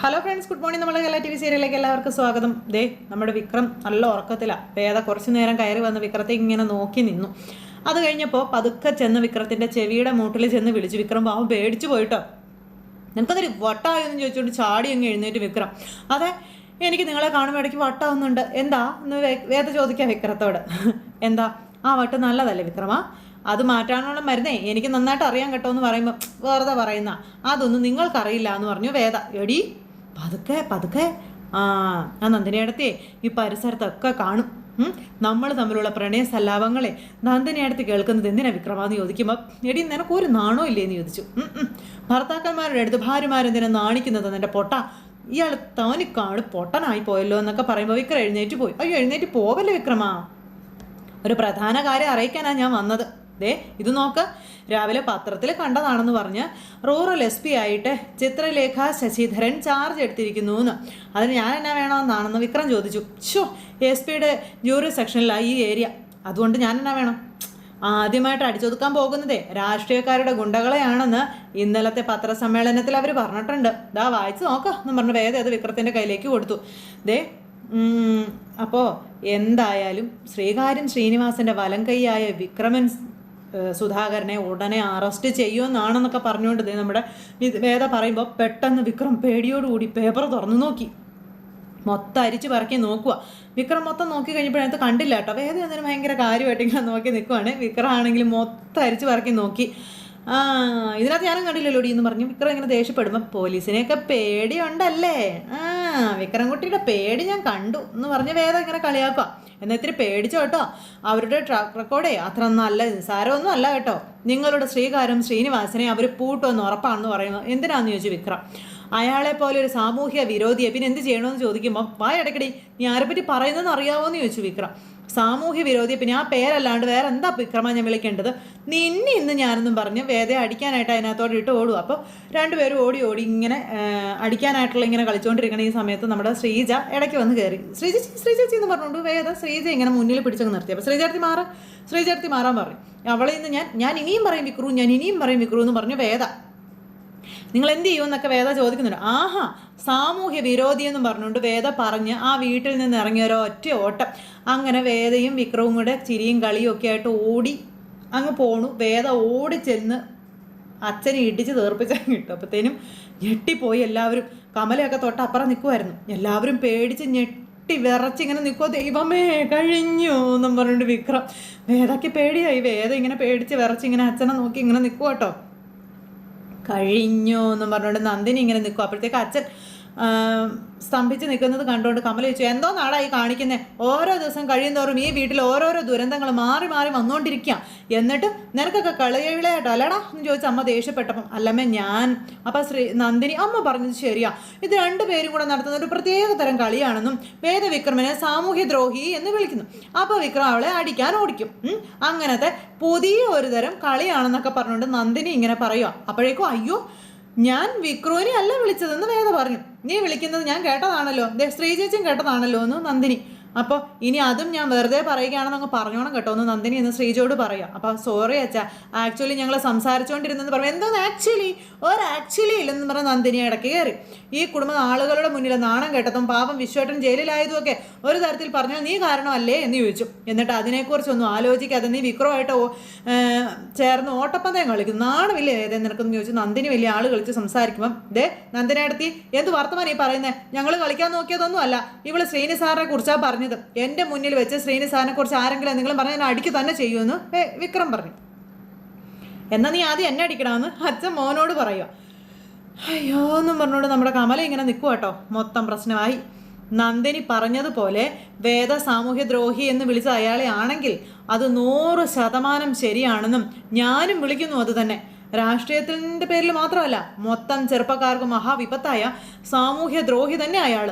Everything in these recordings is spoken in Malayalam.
ഹലോ ഫ്രണ്ട്സ് ഗുഡ് മോർണിംഗ് നമ്മളെ എല്ലാ ടി വി സീരിയലിലേക്ക് എല്ലാവർക്കും സ്വാഗതം. ദേ നമ്മുടെ വിക്രം നല്ല ഉറക്കത്തിലാണ് വേദ കുറച്ചു നേരം കയറി വന്ന് വിക്രത്തെ ഇങ്ങനെ നോക്കി നിന്നു. അത് കഴിഞ്ഞപ്പോൾ പതുക്കെ ചെന്ന് വിക്രത്തിന്റെ ചെവിയുടെ മൂട്ടിൽ ചെന്ന് വിളിച്ചു. വിക്രം പാവം പേടിച്ചു പോയിട്ടോ. നിനക്കതൊരു വട്ടായെന്ന് ചോദിച്ചുകൊണ്ട് ചാടി അങ്ങ് എഴുന്നേറ്റ് വിക്രം. അതെ എനിക്ക് നിങ്ങളെ കാണുമ്പോൾ ഇടയ്ക്ക് വട്ടാവുന്നുണ്ട്. എന്താ? എന്ന് വേദ ചോദിക്കാം വിക്രത്തോട്. എന്താ? ആ വട്ട് നല്ലതല്ലേ വിക്രമാ? അത് മാറ്റാനുള്ള മരുന്നേ. എനിക്ക് നന്നായിട്ട് അറിയാൻ കേട്ടോ എന്ന് പറയുമ്പോൾ വെറുതെ പറയുന്ന. അതൊന്നും നിങ്ങൾക്കറിയില്ല എന്ന് പറഞ്ഞു വേദ. എടി പതുക്കെ പതുക്കെ. ആ ആ നന്ദിനിയടത്തെ ഈ പരിസരത്തൊക്കെ കാണും. നമ്മൾ തമ്മിലുള്ള പ്രണയ സല്ലാപങ്ങളെ നന്ദിനിയടത്ത് കേൾക്കുന്നത് എന്തിനാ വിക്രമാന്ന് ചോദിക്കുമ്പോൾ എടി നിനക്ക് ഒരു നാണോ ഇല്ലേ എന്ന് ചോദിച്ചു. ഭർത്താക്കന്മാരുടെ അടുത്ത് ഭാര്യമാരെന്തിനാ നാണിക്കുന്നത് എന്റെ പൊട്ട? ഇയാൾ താനിക്കാട് പൊട്ടനായി പോയല്ലോ എന്നൊക്കെ പറയുമ്പോൾ വിക്രം എഴുന്നേറ്റ് പോയി. അയ്യോ എഴുന്നേറ്റ് പോവല്ലേ വിക്രമാ? ഒരു പ്രധാന കാര്യം അറിയിക്കാനാണ് ഞാൻ വന്നത്. ദേ ഇത് നോക്ക്. രാവിലെ പത്രത്തിൽ കണ്ടതാണെന്ന് പറഞ്ഞ് റൂറൽ എസ് പി ആയിട്ട് ചിത്രലേഖ ശശിധരൻ ചാർജ് എടുത്തിരിക്കുന്നു എന്ന് അതിന് ഞാൻ എന്നാ വേണമെന്നാണെന്ന് വിക്രം ചോദിച്ചു. ഷോ എസ് പിയുടെ ജൂറി സെക്ഷനിലാണ് ഈ ഏരിയ അതുകൊണ്ട് ഞാൻ എന്നാ വേണം? ആദ്യമായിട്ട് അടിച്ചൊതുക്കാൻ പോകുന്നതേ രാഷ്ട്രീയക്കാരുടെ ഗുണ്ടകളെയാണെന്ന് ഇന്നലത്തെ പത്രസമ്മേളനത്തിൽ അവർ പറഞ്ഞിട്ടുണ്ട്. ദാ വായിച്ച് നോക്കാം എന്ന് പറഞ്ഞ് വേദം അത് വിക്രത്തിന്റെ കയ്യിലേക്ക് കൊടുത്തു. ദേ അപ്പോൾ എന്തായാലും ശ്രീകാര്യം ശ്രീനിവാസന്റെ വലം കൈയായ വിക്രമൻ സുധാകരനെ ഉടനെ അറസ്റ്റ് ചെയ്യുമെന്നാണെന്നൊക്കെ പറഞ്ഞുകൊണ്ട് ദേ നമ്മുടെ വേദ പറയുമ്പോൾ പെട്ടെന്ന് വിക്രം പേടിയോടുകൂടി പേപ്പർ തുറന്നു നോക്കി. മൊത്തം അരിച്ച് പറക്കി നോക്കുക വിക്രം മൊത്തം നോക്കി കഴിഞ്ഞപ്പോഴത്ത് കണ്ടില്ല കേട്ടോ. വേദ എന്തിനും ഭയങ്കര കാര്യമായിട്ട് ഇങ്ങനെ നോക്കി നിൽക്കുവാണ് വിക്രം ആണെങ്കിൽ മൊത്തം അരിച്ച് പറക്കി നോക്കി. ആ ഇതിനകത്ത് ഞാനും കണ്ടില്ലല്ലോ എന്ന് പറഞ്ഞു വിക്രം ഇങ്ങനെ ദേഷ്യപ്പെടുമ്പോൾ പോലീസിനെയൊക്കെ പേടിയുണ്ടല്ലേ? ആ വിക്രം വിക്രംകുട്ടിയുടെ പേടി ഞാൻ കണ്ടു എന്ന് പറഞ്ഞ് വേദം ഇങ്ങനെ കളിയാക്കുക എന്നാൽ ഇത്തിരി പേടിച്ചോ കേട്ടോ? അവരുടെ ട്രാക്ക് റെക്കോർഡേ അത്ര നല്ല സാരമൊന്നും അല്ല കേട്ടോ. നിങ്ങളുടെ ശ്രീകാരം ശ്രീനിവാസനെ അവർ പൂട്ടുമെന്ന് ഉറപ്പാണെന്ന് പറയുന്നു എന്തിനാണെന്ന് ചോദിച്ചു വിക്രം? അയാളെ പോലെ ഒരു സാമൂഹ്യ വിരോധിയെ പിന്നെ എന്ത് ചെയ്യണമെന്ന് ചോദിക്കുമ്പോൾ വായ ഇടയ്ക്കടി നീ ആരെപ്പറ്റി പറയുന്നതെന്ന് അറിയാവോ എന്ന് ചോദിച്ചു വിക്രം. സാമൂഹ്യ വിരോധി പിന്നെ ആ പേരല്ലാണ്ട് വേറെ എന്താ വിക്രമ ഞാൻ വിളിക്കേണ്ടത്? നിന്നെ ഇന്ന് ഞാനെന്നും പറഞ്ഞ് വേദ അടിക്കാനായിട്ട് അതിനകത്തോടെ ഇട്ട് ഓടുക അപ്പോൾ രണ്ടുപേരും ഓടി ഓടി ഇങ്ങനെ അടിക്കാനായിട്ടുള്ള ഇങ്ങനെ കളിച്ചുകൊണ്ടിരിക്കുന്ന ഈ സമയത്ത് നമ്മുടെ ശ്രീജ ഇടയ്ക്ക് വന്ന് കയറി ശ്രീജ ശ്രീജേച്ചി എന്ന് പറഞ്ഞുകൊണ്ട് വേദ ശ്രീജ ഇങ്ങനെ മുന്നിൽ പിടിച്ചങ്ങ് നിർത്തി. അപ്പോൾ ശ്രീചേർത്തി മാറ ശ്രീചേർത്തി മാറാൻ പറഞ്ഞു അവളെ ഇന്ന് ഞാൻ ഞാൻ ഇനിയും പറയും വിക്രു ഞാൻ ഇനിയും പറയും വിക്രു എന്ന് പറഞ്ഞു വേദ നിങ്ങൾ എന്ത് ചെയ്യുമെന്നൊക്കെ വേദ ചോദിക്കുന്നുണ്ട്. ആഹാ സാമൂഹ്യ വിരോധി എന്ന് പറഞ്ഞുകൊണ്ട് വേദ പറഞ്ഞ് ആ വീട്ടിൽ നിന്ന് ഇറങ്ങിയ ഒരൊറ്റ ഓട്ടം. അങ്ങനെ വേദയും വിക്രവും കൂടെ ചിരിയും കളിയും ഒക്കെ ആയിട്ട് ഓടി അങ്ങ് പോണു. വേദ ഓടി ചെന്ന് അച്ഛനെ ഇടിച്ച് തീർപ്പിച്ചാൽ കിട്ടും അപ്പോഴത്തേനും ഞെട്ടിപ്പോയി എല്ലാവരും. കമലയൊക്കെ തൊട്ടപ്പുറം നിൽക്കുമായിരുന്നു എല്ലാവരും പേടിച്ച് ഞെട്ടി വിറച്ചിങ്ങനെ നിൽക്കുമോ ദൈവമേ കഴിഞ്ഞു എന്നും പറഞ്ഞിട്ട് വിക്രം. വേദയ്ക്ക് പേടിയായി. വേദ ഇങ്ങനെ പേടിച്ച് വിറച്ച് ഇങ്ങനെ അച്ഛനെ നോക്കി ഇങ്ങനെ നിൽക്കുക കേട്ടോ കഴിഞ്ഞു എന്ന് പറഞ്ഞുകൊണ്ട് നന്ദിനി ഇങ്ങനെ നിൽക്കും. അപ്പോഴത്തേക്ക് അച്ഛൻ സ്തംഭിച്ച് നിൽക്കുന്നത് കണ്ടുകൊണ്ട് കമല ചോദിച്ചു എന്തോ നാടായി കാണിക്കുന്നത് ഓരോ ദിവസം കഴിയുന്നോറും ഈ വീട്ടിൽ ഓരോരോ ദുരന്തങ്ങൾ മാറി മാറി വന്നുകൊണ്ടിരിക്കുക എന്നിട്ട് നിനക്കൊക്കെ കളിയിളയായിട്ടോ അല്ലടാ? എന്ന് ചോദിച്ച അമ്മ ദേഷ്യപ്പെട്ടപ്പം അല്ലമ്മ ഞാൻ. അപ്പം ശ്രീ നന്ദിനി അമ്മ പറഞ്ഞത് ശരിയാ. ഇത് രണ്ടുപേരും കൂടെ നടത്തുന്ന ഒരു പ്രത്യേക തരം കളിയാണെന്നും വേദവിക്രമനെ സാമൂഹ്യ ദ്രോഹി എന്ന് വിളിക്കുന്നു. അപ്പോൾ വിക്രം അവളെ അടിക്കാൻ ഓടിക്കും. അങ്ങനത്തെ പുതിയ ഒരു തരം കളിയാണെന്നൊക്കെ പറഞ്ഞുകൊണ്ട് നന്ദിനി ഇങ്ങനെ പറയുക അപ്പോഴേക്കും അയ്യോ ഞാൻ വിക്രുവിനെ അല്ല വിളിച്ചതെന്ന് വേദ പറഞ്ഞു. നീ വിളിക്കുന്നത് ഞാൻ കേട്ടതാണല്ലോ. ദേ ശ്രീചേച്ചും കേട്ടതാണല്ലോ എന്ന് നന്ദിനി. അപ്പോൾ ഇനി അതും ഞാൻ വെറുതെ പറയുകയാണെന്ന് അങ്ങ് പറഞ്ഞോണം കേട്ടോ. ഒന്ന് നന്ദിനി എന്ന് ശ്രീജോട് പറയാം. അപ്പോൾ സോറി അച്ഛാ. ആക്ച്വലി ഞങ്ങൾ സംസാരിച്ചുകൊണ്ടിരുന്നെന്ന് പറഞ്ഞു. എന്തോന്ന് ആക്ച്വലി ഒരു ആക്ച്വലി ഇല്ലെന്ന് പറഞ്ഞ നന്ദിനി ഇടയ്ക്ക് കയറി. ഈ കുടുംബ ആളുകളുടെ മുന്നിൽ നാണം കേട്ടതും പാപം വിശ്വേട്ടൻ ജയിലിലായതുമൊക്കെ ഒരു തരത്തിൽ പറഞ്ഞാൽ നീ കാരണമല്ലേ എന്ന് ചോദിച്ചു. എന്നിട്ട് അതിനെക്കുറിച്ചൊന്നും ആലോചിക്കാതെ നീ വിക്രമായിട്ട് ചേർന്ന് ഓട്ടപ്പന്തയം കളിക്കുന്നു. നാണമില്ലേ ഏതേ നിനക്കെന്ന് ചോദിച്ചു. നന്ദിനി വലിയ ആൾ കളിച്ച് സംസാരിക്കുമ്പം ദേ നന്ദിനടുത്തി എന്ത് വർത്തമാനം ഈ പറയുന്നത് ഞങ്ങൾ കളിക്കാൻ നോക്കിയതൊന്നും അല്ല ഇവൾ ശ്രീനി സാറിനെ കുറിച്ചാണ് പറഞ്ഞത്. എന്റെ മുന്നിൽ വെച്ച് ശ്രീനി സാറിനെ കുറിച്ച് ആരെങ്കിലും എന്തെങ്കിലും പറഞ്ഞാൽ ഞാൻ അടിക്ക് തന്നെ ചെയ്യുമെന്ന് വിക്രം പറഞ്ഞു. എന്നാൽ നീ ആദ്യം എന്നെ അടിക്കണമെന്ന് അച്ഛൻ മോനോട് പറയുക അയ്യോ എന്നും പറഞ്ഞോണ്ട് നമ്മുടെ കമല ഇങ്ങനെ നിൽക്കുക കേട്ടോ മൊത്തം പ്രശ്നമായി. നന്ദിനി പറഞ്ഞതുപോലെ വേദ സാമൂഹ്യ ദ്രോഹി എന്ന് വിളിച്ച അയാളെ ആണെങ്കിൽ അത് നൂറ് ശതമാനം ശരിയാണെന്നും ഞാനും വിളിക്കുന്നു അത് തന്നെ. രാഷ്ട്രീയത്തിന്റെ പേരിൽ മാത്രമല്ല മൊത്തം ചെറുപ്പക്കാർക്ക് മഹാവിപത്തായ സാമൂഹ്യ ദ്രോഹി തന്നെ അയാൾ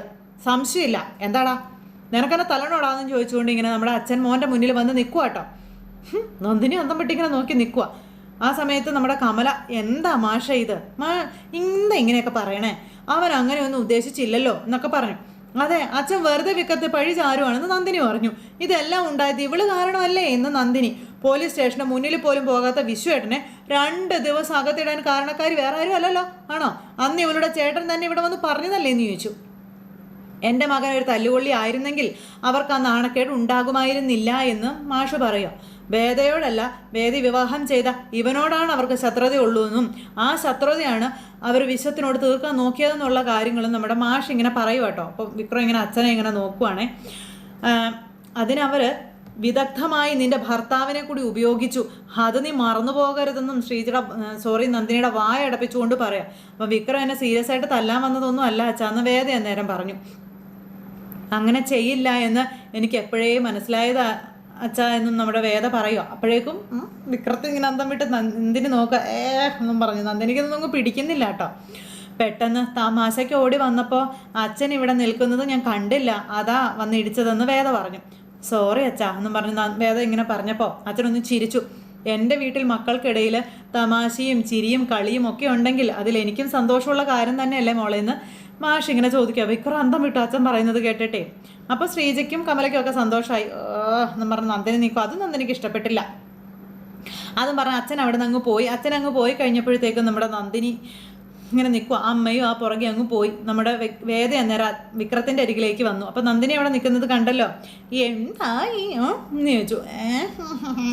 സംശയമില്ല. എന്താടാ? നിനക്കെന്നെ തലണോടാന്ന് ചോദിച്ചുകൊണ്ട് ഇങ്ങനെ നമ്മുടെ അച്ഛൻ മോന്റെ മുന്നിൽ വന്ന് നിൽക്കുക കേട്ടോ നന്ദിനി അന്തം പെട്ടിങ്ങനെ നോക്കി നിൽക്കുക ആ സമയത്ത് നമ്മുടെ കമല എന്താ മാഷ ഇത്? മാ എന്താ ഇങ്ങനെയൊക്കെ പറയണേ? അവൻ അങ്ങനെയൊന്നും ഉദ്ദേശിച്ചില്ലല്ലോ എന്നൊക്കെ പറഞ്ഞു. അതെ അച്ഛൻ വെറുതെ വിക്കത്ത് പഴി ചാരുവാണെന്ന് നന്ദിനി പറഞ്ഞു. ഇതെല്ലാം ഉണ്ടായത് ഇവൾ കാരണമല്ലേ? എന്ന് നന്ദിനി. പോലീസ് സ്റ്റേഷന് മുന്നിൽ പോലും പോകാത്ത വിശ്വേട്ടനെ രണ്ട് ദിവസം അകത്തിടാൻ കാരണക്കാരി വേറെ ആരും അല്ലല്ലോ? ആണോ? അന്ന് ഇവളുടെ ചേട്ടൻ തന്നെ ഇവിടെ വന്ന് പറഞ്ഞതല്ലേ? എന്ന് ചോദിച്ചു. എന്റെ മകൻ ഒരു തല്ലുകൊള്ളി ആയിരുന്നെങ്കിൽ അവർക്ക് ആ നാണക്കേട് ഉണ്ടാകുമായിരുന്നില്ല എന്ന് മാഷ് പറയും വേദയോടല്ല വേദി വിവാഹം ചെയ്ത ഇവനോടാണ് അവർക്ക് ശത്രുതയുള്ളൂ എന്നും ആ ശത്രുതയാണ് അവർ വിശ്വത്തിനോട് തീർക്കാൻ നോക്കിയതെന്നുള്ള കാര്യങ്ങളും നമ്മുടെ മാഷ് ഇങ്ങനെ പറയും കേട്ടോ. അപ്പോൾ വിക്രം ഇങ്ങനെ അച്ഛനെ ഇങ്ങനെ നോക്കുവാണേ. അതിനവർ വിദഗ്ധമായി നിന്റെ ഭർത്താവിനെ കൂടി ഉപയോഗിച്ചു. അത് നീ മറന്നു പോകരുതെന്നും ശ്രീജിയുടെ സോറി നന്ദിനിയുടെ വായ അടപ്പിച്ചുകൊണ്ട് പറയാം. അപ്പം വിക്രം എന്നെ സീരിയസ് ആയിട്ട് തല്ലാൻ വന്നതൊന്നും അല്ല അച്ഛാന്ന് വേദ അന്നേരം പറഞ്ഞു. അങ്ങനെ ചെയ്യില്ല എന്ന് എനിക്ക് എപ്പോഴേ മനസ്സിലായത് അച്ഛ എന്നും നമ്മുടെ വേദ പറയുക അപ്പോഴേക്കും വിക്രത്ത് ഇങ്ങനെ അന്തം വിട്ട് നന്ദിനി നോക്കുക ഏ എന്നും പറഞ്ഞു. നന്ദിനിക്കൊന്നും അങ്ങ് പിടിക്കുന്നില്ല കേട്ടോ. പെട്ടെന്ന് തമാശയ്ക്ക് ഓടി വന്നപ്പോൾ അച്ഛൻ ഇവിടെ നിൽക്കുന്നത് ഞാൻ കണ്ടില്ല. അതാ വന്ന് ഇടിച്ചതെന്ന് വേദ പറഞ്ഞു. സോറി അച്ഛാ എന്നും പറഞ്ഞു വേദ ഇങ്ങനെ പറഞ്ഞപ്പോൾ അച്ഛനൊന്ന് ചിരിച്ചു. എന്റെ വീട്ടിൽ മക്കൾക്കിടയിൽ തമാശയും ചിരിയും കളിയും ഒക്കെ ഉണ്ടെങ്കിൽ അതിൽ എനിക്കും സന്തോഷമുള്ള കാര്യം തന്നെയല്ലേ മോളേന്ന് മാഷ് ഇങ്ങനെ ചോദിക്കുക ഇക്കുറ അന്തം വിട്ടു? അച്ഛൻ പറയുന്നത് കേട്ടിട്ടേ. അപ്പോൾ ശ്രീജയ്ക്കും കമലയ്ക്കും ഒക്കെ സന്തോഷമായി എന്നും പറഞ്ഞ് നന്ദിനി നീക്കും? അത് നന്ദിനിക്ക് ഇഷ്ടപ്പെട്ടില്ല. അതും പറഞ്ഞ് അച്ഛൻ അവിടെ നിന്ന് അങ്ങ് പോയി. അച്ഛൻ അങ്ങ് പോയി കഴിഞ്ഞപ്പോഴത്തേക്കും നമ്മുടെ നന്ദിനി ഇങ്ങനെ നിൽക്കുക അമ്മയും ആ പുറകെ അങ്ങ് പോയി. നമ്മുടെ വേദ അന്നേരം വിക്രത്തിന്റെ അരികിലേക്ക് വന്നു. അപ്പം നന്ദിനി അവിടെ നിൽക്കുന്നത് കണ്ടല്ലോ? എന്തായി? എന്ന് ചോദിച്ചു. ഏഹ്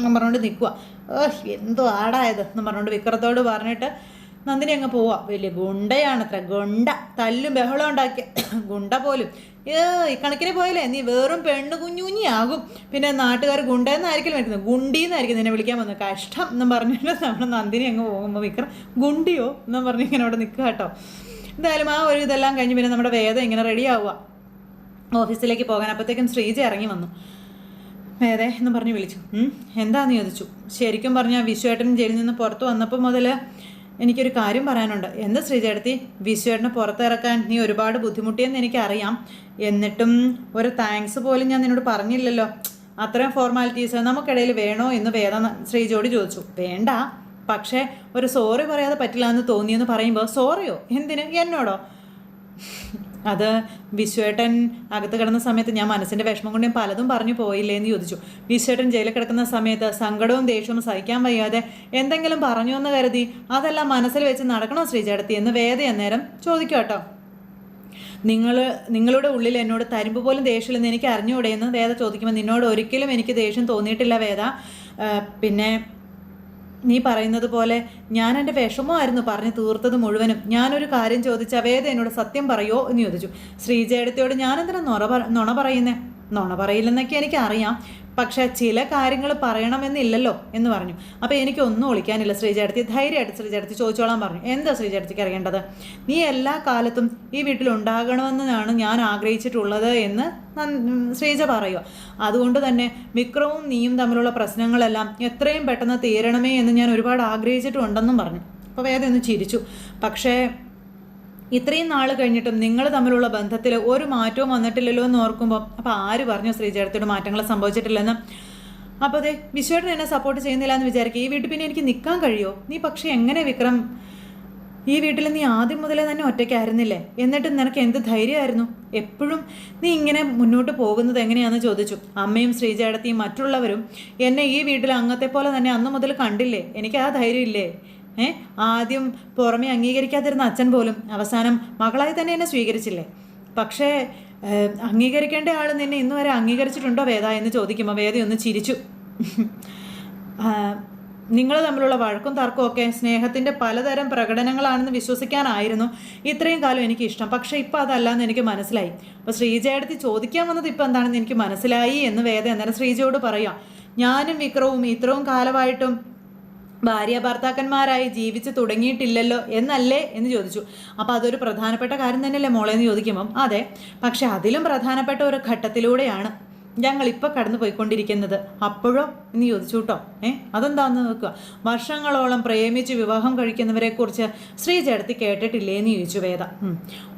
പറഞ്ഞുകൊണ്ട് നിൽക്കുക ഓഹ് എന്തോ ആടായത് എന്ന് പറഞ്ഞുകൊണ്ട് വിക്രത്തോട് പറഞ്ഞിട്ട് നന്ദിനി അങ്ങ് പോവാ. വലിയ ഗുണ്ടയാണത്ര ഗുണ്ട. തല്ലും ബഹളം ഉണ്ടാക്കിയ ഗുണ്ട പോലും. ഏ ഈ കണക്കിന് പോയല്ലേ നീ വെറും പെണ്ണ് കുഞ്ഞുഞ്ഞിയാകും പിന്നെ നാട്ടുകാർ ഗുണ്ടെന്നായിരിക്കും വരുന്നത്. ഗുണ്ടിന്നായിരിക്കും നിന്നെ വിളിക്കാൻ വന്നത്. കഷ്ടം എന്നും പറഞ്ഞിട്ട് നമ്മുടെ നന്ദിനി അങ്ങ് പോകുമ്പോൾ വിക്രം ഗുണ്ടിയോ എന്നും പറഞ്ഞ് ഇങ്ങനെ അവിടെ നിൽക്കുക കേട്ടോ. എന്തായാലും ആ ഒരു ഇതെല്ലാം കഴിഞ്ഞ് പിന്നെ നമ്മുടെ വേദം ഇങ്ങനെ റെഡി ആവുക. ഓഫീസിലേക്ക് പോകാൻ അപ്പോഴത്തേക്കും ശ്രീജ ഇറങ്ങി വന്നു. വേദേ എന്ന് പറഞ്ഞ് വിളിച്ചു. "ഉം, എന്താന്ന് ചോദിച്ചു? ശരിക്കും പറഞ്ഞാൽ വിശ്വേട്ടൻ ജയിലിൽ നിന്ന് പുറത്ത് വന്നപ്പോൾ മുതൽ എനിക്കൊരു കാര്യം പറയാനുണ്ട്. എന്ത് ശ്രീചേട്ടത്തി? വിശ്വേട്ടനെ പുറത്തിറക്കാൻ നീ ഒരുപാട് ബുദ്ധിമുട്ടിയെന്ന് എനിക്കറിയാം. എന്നിട്ടും ഒരു താങ്ക്സ് പോലും ഞാൻ നിന്നോട് പറഞ്ഞില്ലല്ലോ. അത്രയും ഫോർമാലിറ്റീസ് നമുക്കിടയിൽ വേണോ എന്ന് വേദ ശ്രീജോടി ചോദിച്ചു. വേണ്ട. പക്ഷേ ഒരു സോറി പറയാതെ പറ്റില്ല എന്ന് തോന്നിയെന്ന് പറയുമ്പോൾ സോറിയോ എന്തിന്? എന്നോടോ? അത് വിശ്വേട്ടൻ അകത്ത് കിടന്ന സമയത്ത് ഞാൻ മനസ്സിന്റെ വിഷമം കൊണ്ട് ഞാൻ പലതും പറഞ്ഞു പോയില്ലേ എന്ന് ചോദിച്ചു. വിശ്വേട്ടൻ ജയിലിൽ കിടക്കുന്ന സമയത്ത് സങ്കടവും ദേഷ്യവും സഹിക്കാൻ വയ്യാതെ എന്തെങ്കിലും പറഞ്ഞു എന്ന് കരുതി അതെല്ലാം മനസ്സിൽ വെച്ച് നടക്കണോ ശ്രീചേടത്തി എന്ന് വേദ അന്നേരം ചോദിക്കും കേട്ടോ. നിങ്ങൾ നിങ്ങളുടെ ഉള്ളിൽ എന്നോട് തരുമ്പ് പോലും ദേഷ്യമില്ലെന്ന് എനിക്ക് അറിഞ്ഞുകൂടെ എന്ന് വേദ ചോദിക്കുമ്പോൾ നിന്നോട് ഒരിക്കലും എനിക്ക് ദേഷ്യം തോന്നിയിട്ടില്ല വേദ. പിന്നെ നീ പറയുന്നത് പോലെ ഞാൻ എന്റെ വിഷമമായിരുന്നു പറഞ്ഞു തീർത്തത് മുഴുവനും. ഞാനൊരു കാര്യം ചോദിച്ച വേദ എന്നോട് സത്യം പറയോ എന്ന് ചോദിച്ചു. ശ്രീജയടത്തിയോട് ഞാനെന്തിനാ നുണ നുണ പറയുന്നേ? നുണ പറയില്ലെന്നൊക്കെ എനിക്ക് അറിയാം പക്ഷേ ചില കാര്യങ്ങൾ പറയണമെന്നില്ലല്ലോ എന്ന് പറഞ്ഞു. അപ്പോൾ എനിക്കൊന്നും ഒളിക്കാനില്ല ശ്രീചേട്ടത്തി. ധൈര്യമായിട്ട് ശ്രീചേട്ടത്തി ചോദിച്ചോളാൻ പറഞ്ഞു. എന്താ ശ്രീചേട്ടത്തിക്ക് അറിയേണ്ടത്? നീ എല്ലാ കാലത്തും ഈ വീട്ടിൽ ഉണ്ടാകണമെന്നാണ് ഞാൻ ആഗ്രഹിച്ചിട്ടുള്ളത് എന്ന് ശ്രീജ പറയുക. അതുകൊണ്ട് തന്നെ വിക്രവും നീയും തമ്മിലുള്ള പ്രശ്നങ്ങളെല്ലാം എത്രയും പെട്ടെന്ന് തീരണമേ എന്ന് ഞാൻ ഒരുപാട് ആഗ്രഹിച്ചിട്ടുണ്ടെന്നും പറഞ്ഞു. അപ്പോൾ വേദന ഒന്ന് ചിരിച്ചു. പക്ഷേ ഇത്രയും നാൾ കഴിഞ്ഞിട്ടും നിങ്ങൾ തമ്മിലുള്ള ബന്ധത്തിൽ ഒരു മാറ്റവും വന്നിട്ടില്ലല്ലോ എന്ന് ഓർക്കുമ്പോൾ അപ്പോൾ ആര് പറഞ്ഞു ശ്രീചേട്ടത്തോട് മാറ്റങ്ങൾ സംഭവിച്ചിട്ടില്ലെന്ന്? അപ്പോൾ അതെ വിശ്വേട്ടൻ എന്നെ സപ്പോർട്ട് ചെയ്യുന്നില്ല എന്ന് വിചാരിക്കുക ഈ വീട്ടിൽ പിന്നെ എനിക്ക് നിൽക്കാൻ കഴിയുമോ നീ പക്ഷേ എങ്ങനെ വിക്രം? ഈ വീട്ടിൽ നീ ആദ്യം മുതലേ തന്നെ ഒറ്റയ്ക്കായിരുന്നില്ലേ? എന്നിട്ട് നിനക്ക് എന്ത് ധൈര്യമായിരുന്നു? എപ്പോഴും നീ ഇങ്ങനെ മുന്നോട്ട് പോകുന്നത് എങ്ങനെയാണെന്ന് ചോദിച്ചു. അമ്മയും ശ്രീജേടത്തിയും മറ്റുള്ളവരും എന്നെ ഈ വീട്ടിൽ അംഗത്തെ പോലെ തന്നെ അന്ന് മുതൽ കണ്ടില്ലേ? എനിക്ക് ആ ധൈര്യം ഇല്ലേ? ഏ? ആദ്യം പുറമെ അംഗീകരിക്കാതിരുന്ന അച്ഛൻ പോലും അവസാനം മകളായി തന്നെ എന്നെ സ്വീകരിച്ചില്ലേ? പക്ഷേ അംഗീകരിക്കേണ്ട ആൾ നിന്നെ ഇന്നു വരെ അംഗീകരിച്ചിട്ടുണ്ടോ വേദ എന്ന് ചോദിക്കുമ്പോൾ വേദ ഒന്ന് ചിരിച്ചു. നിങ്ങൾ തമ്മിലുള്ള വഴക്കും തർക്കവും ഒക്കെ സ്നേഹത്തിന്റെ പലതരം പ്രകടനങ്ങളാണെന്ന് വിശ്വസിക്കാനായിരുന്നു ഇത്രയും കാലം എനിക്ക് ഇഷ്ടം. പക്ഷേ ഇപ്പം അതല്ല എന്ന് എനിക്ക് മനസ്സിലായി. അപ്പോൾ ശ്രീജയടുത്ത് ചോദിക്കാൻ വന്നത് ഇപ്പം എന്താണെന്ന് എനിക്ക് മനസ്സിലായി എന്ന് വേദ അന്നേരം ശ്രീജയോട് പറയാം. ഞാനും വിക്രവും ഇത്രയും കാലമായിട്ടും ഭാര്യ ഭർത്താക്കന്മാരായി ജീവിച്ച് തുടങ്ങിയിട്ടില്ലല്ലോ എന്നല്ലേ എന്ന് ചോദിച്ചു. അപ്പോൾ അതൊരു പ്രധാനപ്പെട്ട കാര്യം തന്നെയല്ലേ മോളെ എന്ന് ചോദിക്കുമ്പം? അതെ പക്ഷെ അതിലും പ്രധാനപ്പെട്ട ഒരു ഘട്ടത്തിലൂടെയാണ്. ഞങ്ങൾ ഇപ്പോൾ കടന്നു പോയിക്കൊണ്ടിരിക്കുന്നത്. അപ്പോഴോ? എന്ന് ചോദിച്ചു കേട്ടോ. ഏ? അതെന്താന്ന് നോക്കുക. വർഷങ്ങളോളം പ്രേമിച്ച് വിവാഹം കഴിക്കുന്നവരെക്കുറിച്ച് ചേർത്തി കേട്ടിട്ടില്ലേ എന്ന് ചോദിച്ചു വേദ.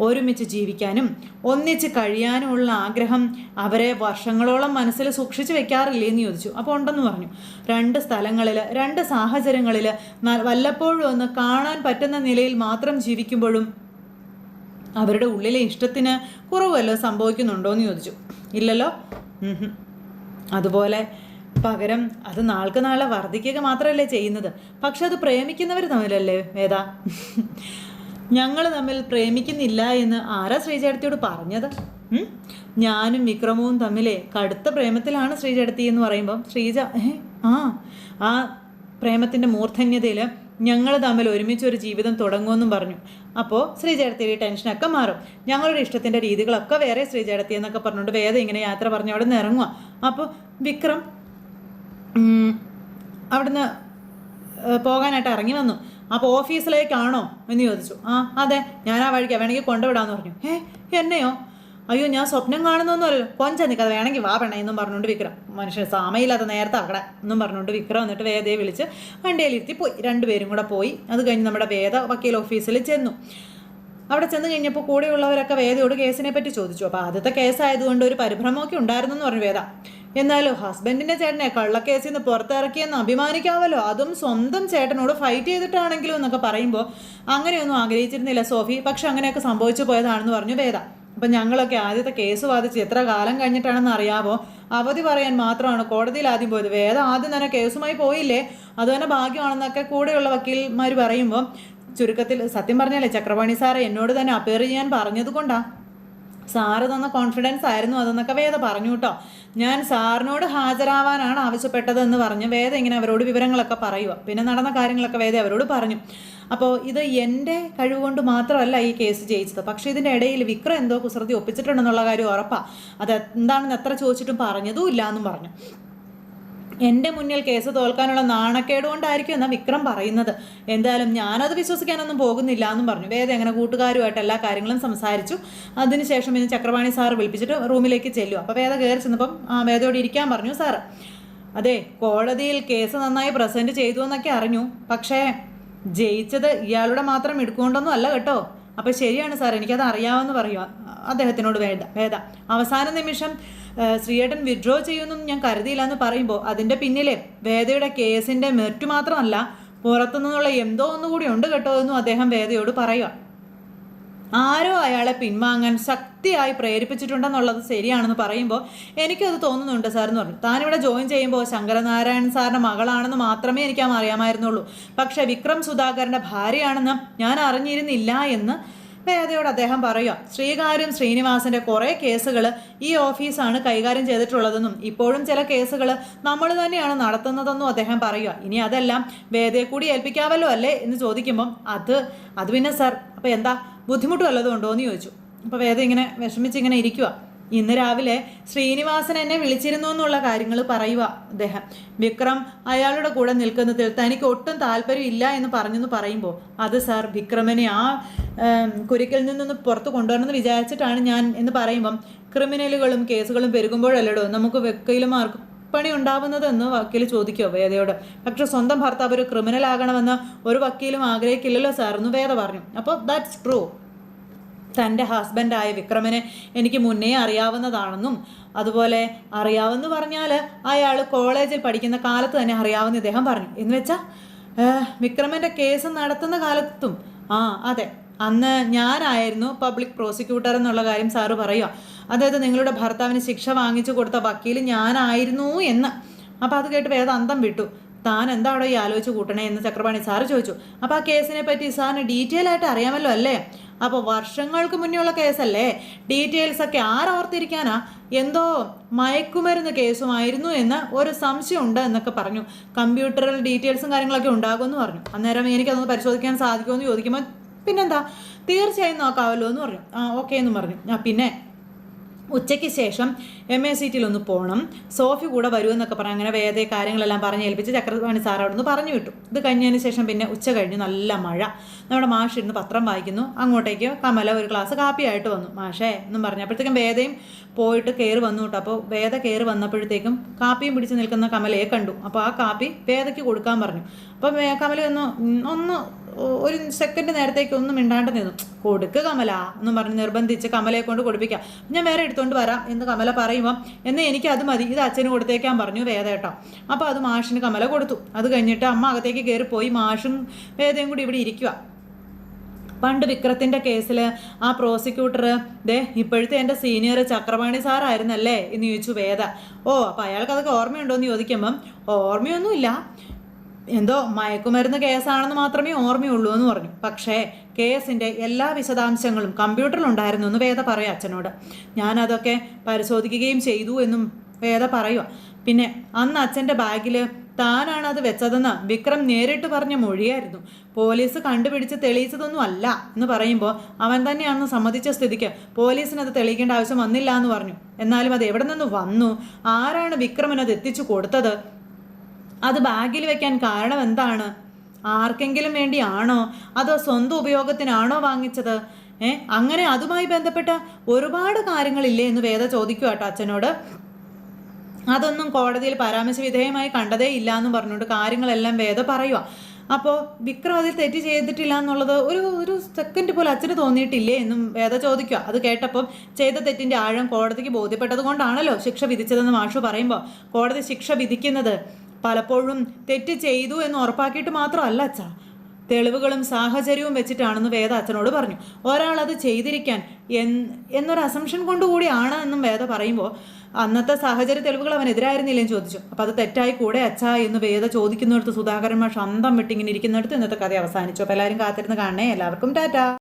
ഒരുമിച്ച് ജീവിക്കാനും ഒന്നിച്ച് കഴിയാനുമുള്ള ആഗ്രഹം അവരെ വർഷങ്ങളോളം മനസ്സിൽ സൂക്ഷിച്ചു വെക്കാറില്ലേ എന്ന് ചോദിച്ചു. അപ്പോൾ ഉണ്ടെന്ന് പറഞ്ഞു. രണ്ട് സ്ഥലങ്ങളിൽ രണ്ട് സാഹചര്യങ്ങളിൽ വല്ലപ്പോഴും ഒന്ന് കാണാൻ പറ്റുന്ന നിലയിൽ മാത്രം ജീവിക്കുമ്പോഴും അവരുടെ ഉള്ളിലെ ഇഷ്ടത്തിന് കുറവല്ലോ സംഭവിക്കുന്നുണ്ടോ എന്ന് ചോദിച്ചു. ഇല്ലല്ലോ. അതുപോലെ പകരം അത് നാൾക്ക് നാളെ വർദ്ധിക്കുക മാത്രമല്ലേ ചെയ്യുന്നത്. പക്ഷെ അത് പ്രേമിക്കുന്നവർ തമ്മിലല്ലേ വേദ? ഞങ്ങൾ തമ്മിൽ പ്രേമിക്കുന്നില്ല എന്ന് ആരാ ശ്രീചേട്ടത്തിയോട് പറഞ്ഞത്? ഞാനും വിക്രമവും തമ്മിലെ കടുത്ത പ്രേമത്തിലാണ് ശ്രീചേട്ടത്തി എന്ന് പറയുമ്പം ശ്രീജ ആ ആ പ്രേമത്തിന്റെ മൂർധന്യതയിൽ ഞങ്ങൾ തമ്മിൽ ഒരുമിച്ച് ഒരു ജീവിതം തുടങ്ങുമെന്നും പറഞ്ഞു. അപ്പോൾ ശ്രീചേടത്തിയുടെ ടെൻഷനൊക്കെ മാറും. ഞങ്ങളുടെ ഇഷ്ടത്തിന്റെ രീതികളൊക്കെ വേറെ ശ്രീചേടത്തി എന്നൊക്കെ പറഞ്ഞുകൊണ്ട് വേദം ഇങ്ങനെ യാത്ര പറഞ്ഞ് അവിടെ നിന്ന് ഇറങ്ങുക അപ്പോൾ വിക്രം അവിടുന്ന് പോകാനായിട്ട് ഇറങ്ങി വന്നു. അപ്പോൾ ഓഫീസിലേക്കാണോ എന്ന് ചോദിച്ചു. ആ അതെ ഞാൻ ആ വഴിക്ക്. വേണമെങ്കിൽ കൊണ്ടുവിടാമെന്ന് പറഞ്ഞു. ഏ എന്നെയോ? അയ്യോ ഞാൻ സ്വപ്നം കാണുന്നൊന്നുമല്ലോ കൊഞ്ച നിൽക്കാതെ വേണമെങ്കിൽ വാ പെണ്ണ എന്നും പറഞ്ഞുകൊണ്ട് വിക്രം. മനുഷ്യൻ സമയമില്ലാത്ത നേരത്തെ അവിടെ എന്നും പറഞ്ഞുകൊണ്ട് വിക്രം എന്നിട്ട് വേദയെ വിളിച്ച് വണ്ടിയിലിരുത്തി പോയി. രണ്ടുപേരും കൂടെ പോയി. അത് കഴിഞ്ഞ് നമ്മുടെ വേദ വക്കീൽ ഓഫീസിൽ ചെന്നു. അവിടെ ചെന്ന് കഴിഞ്ഞപ്പോൾ കൂടെയുള്ളവരൊക്കെ വേദയോട് കേസിനെ പറ്റി ചോദിച്ചു. അപ്പോൾ ആദ്യത്തെ കേസായതുകൊണ്ട് ഒരു പരിഭ്രമമൊക്കെ ഉണ്ടായിരുന്നു എന്ന് പറഞ്ഞു വേദ. എന്നാലും ഹസ്ബൻഡിന്റെ ചേട്ടനെ കള്ളക്കേസിൽ നിന്ന് പുറത്തിറക്കിയെന്ന് അഭിമാനിക്കാമല്ലോ അതും സ്വന്തം ചേട്ടനോട് ഫൈറ്റ് ചെയ്തിട്ടാണെങ്കിലും എന്നൊക്കെ പറയുമ്പോൾ അങ്ങനെയൊന്നും ആഗ്രഹിച്ചിരുന്നില്ല സോഫി. പക്ഷെ അങ്ങനെയൊക്കെ സംഭവിച്ചു പോയതാണെന്ന് പറഞ്ഞു വേദ. അപ്പം ഞങ്ങളൊക്കെ ആദ്യത്തെ കേസ് വാദിച്ച് എത്ര കാലം കഴിഞ്ഞിട്ടാണെന്ന് അറിയാമോ അവധി പറയാൻ മാത്രമാണ് കോടതിയിൽ ആദ്യം പോയത്. വേദ ആദ്യം തന്നെ കേസുമായി പോയില്ലേ? അത് തന്നെ ഭാഗ്യമാണെന്നൊക്കെ കൂടെയുള്ള വക്കീൽമാർ പറയുമ്പോൾ ചുരുക്കത്തിൽ സത്യം പറഞ്ഞാലേ ചക്രപാണി സാറ് എന്നോട് തന്നെ അപ്പയർ ചെയ്യാൻ പറഞ്ഞത് കൊണ്ടാ. സാറ് തന്ന കോൺഫിഡൻസ് ആയിരുന്നു അതെന്നൊക്കെ വേദ പറഞ്ഞു കേട്ടോ. ഞാൻ സാറിനോട് ഹാജരാവാനാണ് ആവശ്യപ്പെട്ടതെന്ന് പറഞ്ഞ് വേദ ഇങ്ങനെ അവരോട് വിവരങ്ങളൊക്കെ പറയുക പിന്നെ നടന്ന കാര്യങ്ങളൊക്കെ വേദ അവരോട് പറഞ്ഞു. അപ്പോൾ ഇത് എന്റെ കഴിവ് കൊണ്ട് മാത്രമല്ല ഈ കേസ് ജയിച്ചത്. പക്ഷേ ഇതിന്റെ ഇടയിൽ വിക്രം എന്തോ കുസൃതി ഒപ്പിച്ചിട്ടുണ്ടെന്നുള്ള കാര്യം ഉറപ്പാണ് അത് എന്താണെന്ന് എത്ര ചോദിച്ചിട്ടും പറഞ്ഞതും ഇല്ല എന്നും പറഞ്ഞു. എന്റെ മുന്നിൽ കേസ് തോൽക്കാനുള്ള നാണക്കേട് കൊണ്ടായിരിക്കും എന്നാണ് വിക്രം പറയുന്നത്. എന്തായാലും ഞാനത് വിശ്വസിക്കാനൊന്നും പോകുന്നില്ല എന്നും പറഞ്ഞു. വേദ എങ്ങനെ കൂട്ടുകാരുമായിട്ട് എല്ലാ കാര്യങ്ങളും സംസാരിച്ചു. അതിനുശേഷം ഇനി ചക്രപാണി സാറ് വിളിപ്പിച്ചിട്ട് റൂമിലേക്ക് ചെല്ലും. അപ്പോൾ വേദ കയറി ചെന്നപ്പം ആ, വേദയോട് ഇരിക്കാൻ പറഞ്ഞു സാറ്. അതെ കോടതിയിൽ കേസ് നന്നായി പ്രസന്റ് ചെയ്തു എന്നൊക്കെ അറിഞ്ഞു. പക്ഷേ ജയിച്ചത് ഇയാളുടെ മാത്രം എടുക്കുകൊണ്ടൊന്നും അല്ല കേട്ടോ. അപ്പോൾ ശരിയാണ് സാർ എനിക്കത് അറിയാമെന്ന് പറയുക അദ്ദേഹത്തിനോട് വേണ്ട വേദ. അവസാന നിമിഷം ശ്രീയേട്ടൻ വിഡ്രോ ചെയ്യുമെന്നും ഞാൻ കരുതിയില്ല എന്ന് പറയുമ്പോൾ അതിന്റെ പിന്നിലെ വേദയുടെ കേസിന്റെ മെറ്റു മാത്രമല്ല പുറത്തുനിന്നുള്ള എന്തോ ഒന്നുകൂടി ഉണ്ട് കേട്ടോ എന്നും അദ്ദേഹം വേദയോട് പറയുക ആരോ അയാളെ പിൻവാങ്ങാൻ ശക്തിയായി പ്രേരിപ്പിച്ചിട്ടുണ്ടെന്നുള്ളത് ശരിയാണെന്ന് പറയുമ്പോൾ എനിക്കത് തോന്നുന്നുണ്ട് സാർ എന്ന് പറഞ്ഞു. താനിവിടെ ജോയിൻ ചെയ്യുമ്പോൾ ശങ്കരനാരായണൻ സാറിന്റെ മകളാണെന്ന് മാത്രമേ എനിക്ക് അറിയാമായിരുന്നുള്ളൂ. പക്ഷേ വിക്രം സുധാകരന്റെ ഭാര്യയാണെന്ന് ഞാൻ അറിഞ്ഞിരുന്നില്ല എന്ന് വേദയോട് അദ്ദേഹം പറയുക. ശ്രീകാര്യം ശ്രീനിവാസന്റെ കുറേ കേസുകൾ ഈ ഓഫീസാണ് കൈകാര്യം ചെയ്തിട്ടുള്ളതെന്നും ഇപ്പോഴും ചില കേസുകൾ നമ്മൾ തന്നെയാണ് നടത്തുന്നതെന്നും അദ്ദേഹം പറയുക. ഇനി അതെല്ലാം വേദയെ കൂടി ഏൽപ്പിക്കാമല്ലോ അല്ലേ എന്ന് ചോദിക്കുമ്പം അത് അത് പിന്നെ സാർ അപ്പോൾ എന്താ? ബുദ്ധിമുട്ട് വല്ലതും ഉണ്ടോ എന്ന് ചോദിച്ചു. അപ്പോൾ വേദ ഇങ്ങനെ വിഷമിച്ചിങ്ങനെ ഇരിക്കുക ഇന്ന് രാവിലെ ശ്രീനിവാസൻ എന്നെ വിളിച്ചിരുന്നു എന്നുള്ള കാര്യങ്ങൾ പറയുക അദ്ദേഹം. വിക്രം അയാളുടെ കൂടെ നിൽക്കുന്നതിൽ തനിക്ക് ഒട്ടും താല്പര്യമില്ല എന്ന് പറഞ്ഞെന്ന് പറയുമ്പോൾ അത് സാർ വിക്രമനെ ആ കുരുക്കിൽ നിന്നൊന്ന് പുറത്ത് കൊണ്ടുവരണമെന്ന് വിചാരിച്ചിട്ടാണ് ഞാൻ എന്ന് പറയുമ്പം ക്രിമിനലുകളും കേസുകളും പെരുകുമ്പോഴല്ലടോ നമുക്ക് വക്കീലുമാർക്ക് പണി ഉണ്ടാവുന്നതെന്ന് വക്കീൽ ചോദിക്കുമോ വേദയോട്. പക്ഷെ സ്വന്തം ഭർത്താവ് ഒരു ക്രിമിനൽ ആകണമെന്ന് ഒരു വക്കീലും ആഗ്രഹിക്കില്ലല്ലോ സാർ എന്ന് വേദ പറഞ്ഞു. അപ്പോൾ ദാറ്റ്സ് ട്രൂ തന്റെ ഹസ്ബൻഡായ വിക്രമനെ എനിക്ക് മുന്നേ അറിയാവുന്നതാണെന്നും അതുപോലെ അറിയാവുന്ന പറഞ്ഞാൽ അയാൾ കോളേജിൽ പഠിക്കുന്ന കാലത്ത് തന്നെ അറിയാവുന്ന ഇദ്ദേഹം പറഞ്ഞു. എന്ന് വെച്ചാൽ വിക്രമന്റെ കേസ് നടത്തുന്ന കാലത്തും ആ അതെ അന്ന് ഞാനായിരുന്നു പബ്ലിക് പ്രോസിക്യൂട്ടർ എന്നുള്ള കാര്യം സാറ് പറയുക. അതായത് നിങ്ങളുടെ ഭർത്താവിന് ശിക്ഷ വാങ്ങിച്ചു കൊടുത്ത വക്കീൽ ഞാനായിരുന്നു എന്ന്. അപ്പോൾ അത് കേട്ട് വേദ അന്തം വിട്ടു. താൻ എന്താണോ ഈ ആലോചിച്ച് കൂട്ടണേ എന്ന് ചക്രപാണി സാറ് ചോദിച്ചു. അപ്പോൾ ആ കേസിനെ പറ്റി സാറിന് ഡീറ്റെയിൽ ആയിട്ട് അറിയാമല്ലോ അല്ലേ? അപ്പോൾ വർഷങ്ങൾക്ക് മുന്നേ ഉള്ള കേസല്ലേ? ഡീറ്റെയിൽസ് ഒക്കെ ആരോർത്തിരിക്കാനാ എന്തോ മയക്കുമരുന്ന് കേസുമായിരുന്നു എന്ന് ഒരു സംശയമുണ്ട് എന്നൊക്കെ പറഞ്ഞു. കമ്പ്യൂട്ടറിൽ ഡീറ്റെയിൽസും കാര്യങ്ങളൊക്കെ ഉണ്ടാകുമെന്ന് പറഞ്ഞു. അന്നേരം എനിക്കതൊന്ന് പരിശോധിക്കാൻ സാധിക്കുമെന്ന് ചോദിക്കുമ്പോൾ പിന്നെന്താ? തീർച്ചയായും നോക്കാമല്ലോ എന്ന് പറഞ്ഞു. ആ ഓക്കെ എന്ന് പറഞ്ഞു. ആ പിന്നെ ഉച്ചയ്ക്ക് ശേഷം എം എ സി ടിയിലൊന്ന് പോകണം സോഫി കൂടെ വരുമെന്നൊക്കെ പറഞ്ഞ് അങ്ങനെ വേദ കാര്യങ്ങളെല്ലാം പറഞ്ഞ് ഏൽപ്പിച്ച് ചക്രവാണി സാർ അവിടെ നിന്ന് പറഞ്ഞു വിട്ടു. ഇത് കഴിഞ്ഞതിന് ശേഷം പിന്നെ ഉച്ച കഴിഞ്ഞ്. നല്ല മഴ. നമ്മുടെ മാഷ് ഇരുന്ന് പത്രം വായിക്കുന്നു. അങ്ങോട്ടേക്ക്? കമല ഒരു ഗ്ലാസ് കാപ്പിയായിട്ട് വന്നു. മാഷേ എന്നും പറഞ്ഞപ്പോഴത്തേക്കും വേദയും പോയിട്ട് കയറി വന്നു കേട്ടോ. അപ്പോൾ വേദ കയറി വന്നപ്പോഴത്തേക്കും കാപ്പിയും പിടിച്ച് നിൽക്കുന്ന കമലയെ കണ്ടു. അപ്പോൾ ആ കാപ്പി വേദയ്ക്ക് കൊടുക്കാൻ പറഞ്ഞു. അപ്പോൾ കമല ഒന്ന് ഒന്ന് ഒരു സെക്കൻഡ് നേരത്തേക്ക് ഒന്നും മിണ്ടാണ്ട് നിന്നു. കൊടുക്ക് കമല എന്നും പറഞ്ഞ് നിർബന്ധിച്ച് കമലയെ കൊണ്ട് കൊടുപ്പിക്കാം. ഞാൻ വേറെ എടുത്തുകൊണ്ട് വരാം എന്ന് കമല പറയുമ്പോൾ എന്നാൽ എനിക്ക് അത് മതി. ഇത് അച്ഛന് കൊടുത്തേക്കാൻ പറഞ്ഞു വേദേട്ടോ അപ്പോൾ അത് മാഷിന് കമല കൊടുത്തു. അത് കഴിഞ്ഞിട്ട് അമ്മ അകത്തേക്ക് കയറി പോയി മാഷും വേദയും കൂടി ഇവിടെ ഇരിക്കുക പണ്ട് വിക്രത്തിന്റെ കേസിൽ ആ പ്രോസിക്യൂട്ടർ ദേ ഇപ്പോഴത്തെ എന്റെ സീനിയർ ചക്രപാണി സാറായിരുന്നല്ലേ? എന്ന് ചോദിച്ചു വേദ. ഓ അപ്പോൾ അയാൾക്ക് അതൊക്കെ ഓർമ്മയുണ്ടോ എന്ന് ചോദിക്കുമ്പം ഓർമ്മയൊന്നുമില്ല. എന്തോ മയക്കുമരുന്ന് കേസാണെന്ന് മാത്രമേ ഓർമ്മയുള്ളൂ എന്ന് പറഞ്ഞു. പക്ഷേ കേസിന്റെ എല്ലാ വിശദാംശങ്ങളും കമ്പ്യൂട്ടറിലുണ്ടായിരുന്നു എന്ന് വേദ പറയാം അച്ഛനോട്. ഞാനതൊക്കെ പരിശോധിക്കുകയും ചെയ്തു എന്നും വേദ പറയുക. പിന്നെ അന്ന് അച്ഛന്റെ ബാഗിൽ താനാണ് അത് വെച്ചതെന്ന് വിക്രം നേരിട്ട് പറഞ്ഞ മൊഴിയായിരുന്നു. പോലീസ് കണ്ടുപിടിച്ച് തെളിയിച്ചതൊന്നും അല്ല എന്ന് പറയുമ്പോൾ അവൻ തന്നെയാണെന്ന് സമ്മതിച്ച സ്ഥിതിക്ക് പോലീസിന് അത് തെളിയിക്കേണ്ട ആവശ്യം വന്നില്ല എന്ന് പറഞ്ഞു. എന്നാലും അത് എവിടെ നിന്ന് വന്നു? ആരാണ് വിക്രമിനത് എത്തിച്ചു കൊടുത്തത്? അത് ബാഗിൽ വെക്കാൻ കാരണം എന്താണ്? ആർക്കെങ്കിലും വേണ്ടിയാണോ? അതോ സ്വന്തം ഉപയോഗത്തിനാണോ വാങ്ങിച്ചത്? ഏ അങ്ങനെ അതുമായി ബന്ധപ്പെട്ട ഒരുപാട് കാര്യങ്ങളില്ലേ എന്ന് വേദ ചോദിക്കുക കേട്ടോ അച്ഛനോട്. അതൊന്നും കോടതിയിൽ പരാമർശ വിധേയമായി കണ്ടതേ ഇല്ല എന്ന് പറഞ്ഞുകൊണ്ട് കാര്യങ്ങളെല്ലാം വേദ പറയുക അപ്പോൾ വിക്രം അതിൽ തെറ്റ് ചെയ്തിട്ടില്ല എന്നുള്ളത് ഒരു ഒരു സെക്കൻഡ് പോലെ അച്ഛന് തോന്നിയിട്ടില്ലേ എന്നും വേദ ചോദിക്കുക അത് കേട്ടപ്പം ചെയ്ത തെറ്റിന്റെ ആഴം കോടതിക്ക് ബോധ്യപ്പെട്ടത് കൊണ്ടാണല്ലോ ശിക്ഷ വിധിച്ചതെന്ന് മാഷു പറയുമ്പോൾ കോടതി ശിക്ഷ വിധിക്കുന്നത്. പലപ്പോഴും തെറ്റ് ചെയ്തു എന്ന് ഉറപ്പാക്കിയിട്ട് മാത്രമല്ല അച്ഛ. തെളിവുകളും സാഹചര്യവും വെച്ചിട്ടാണെന്ന് വേദ അച്ഛനോട് പറഞ്ഞു. ഒരാൾ അത് ചെയ്തിരിക്കാൻ എന്നൊരു അസംഷൻ കൊണ്ടുകൂടിയാണ് എന്നും വേദ പറയുമ്പോൾ അന്നത്തെ സാഹചര്യ തെളിവുകൾ അവൻ എതിരായിരുന്നില്ലെന്ന് ചോദിച്ചു. അപ്പോൾ അത് തെറ്റായി കൂടെ അച്ഛാ എന്ന് വേദ ചോദിക്കുന്നിടത്ത് സുധാകരന്മാർ ശന്തം വിട്ടിങ്ങനെ ഇരിക്കുന്നിടത്ത് ഇന്നത്തെ കഥ അവസാനിച്ചു. അപ്പോൾ എല്ലാവരും കാത്തിരുന്ന് കാണണേ. എല്ലാവർക്കും ടാറ്റ.